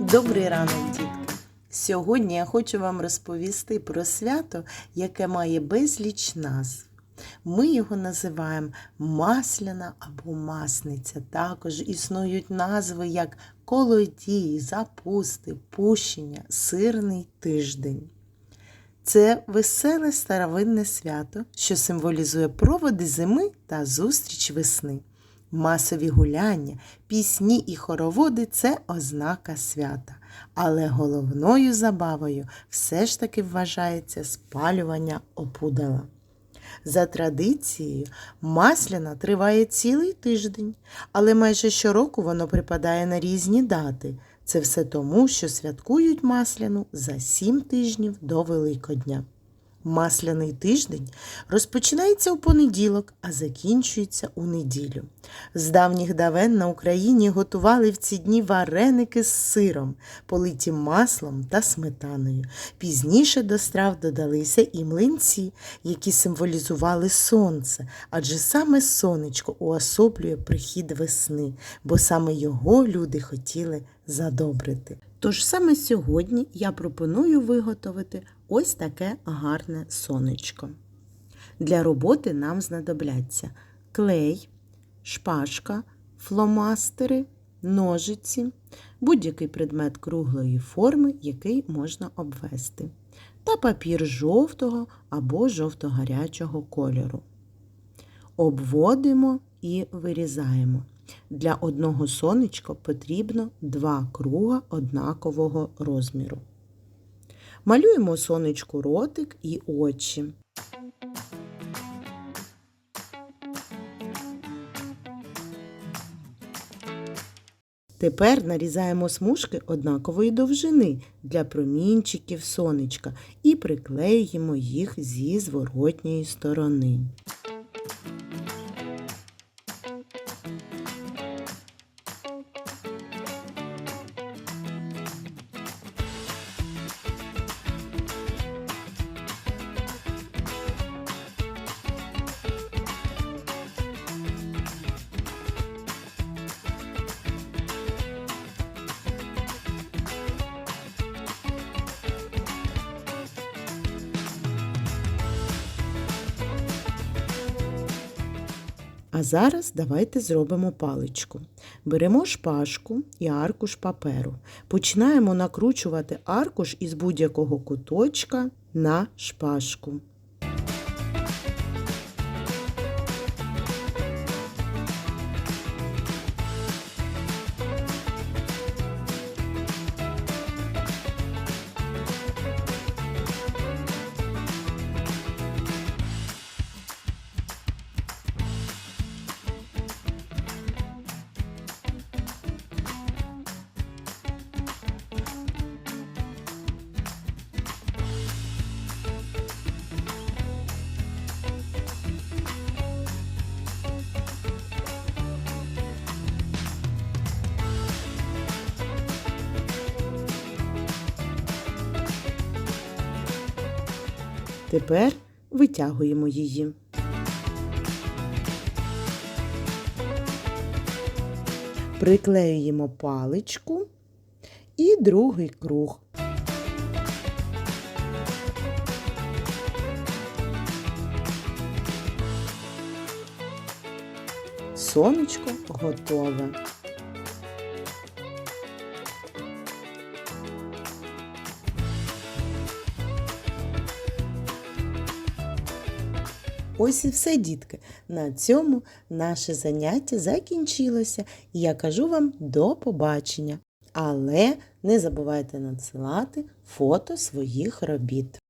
Добрий ранок, дітки! Сьогодні я хочу вам розповісти про свято, яке має безліч назв. Ми його називаємо Масляна або Масниця. Також існують назви як Колодій, Запусти, Пущення, Сирний тиждень. Це веселе старовинне свято, що символізує проводи зими та зустріч весни. Масові гуляння, пісні і хороводи це ознака свята. Але головною забавою все ж таки вважається спалювання опудала. За традицією, масляна триває цілий тиждень, але майже щороку воно припадає на різні дати. Це все тому, що святкують масляну за сім тижнів до Великодня. Масляний тиждень розпочинається у понеділок, а закінчується у неділю. З давніх давен на Україні готували в ці дні вареники з сиром, политі маслом та сметаною. Пізніше до страв додалися і млинці, які символізували сонце, адже саме сонечко уособлює прихід весни, бо саме його люди хотіли задобрити. Тож саме сьогодні я пропоную виготовити ось таке гарне сонечко. Для роботи нам знадобляться клей, шпажка, фломастери, ножиці, будь-який предмет круглої форми, який можна обвести, та папір жовтого або жовто-гарячого кольору. Обводимо і вирізаємо. Для одного сонечка потрібно два круга однакового розміру. Малюємо сонечку ротик і очі. Тепер нарізаємо смужки однакової довжини для промінчиків сонечка і приклеїмо їх зі зворотньої сторони. А зараз давайте зробимо паличку. Беремо шпажку і аркуш паперу. Починаємо накручувати аркуш із будь-якого куточка на шпажку. Тепер витягуємо її. Приклеюємо паличку і другий круг. Сонечко готове. Ось і все, дітки. На цьому наше заняття закінчилося, я кажу вам до побачення. Але не забувайте надсилати фото своїх робіт.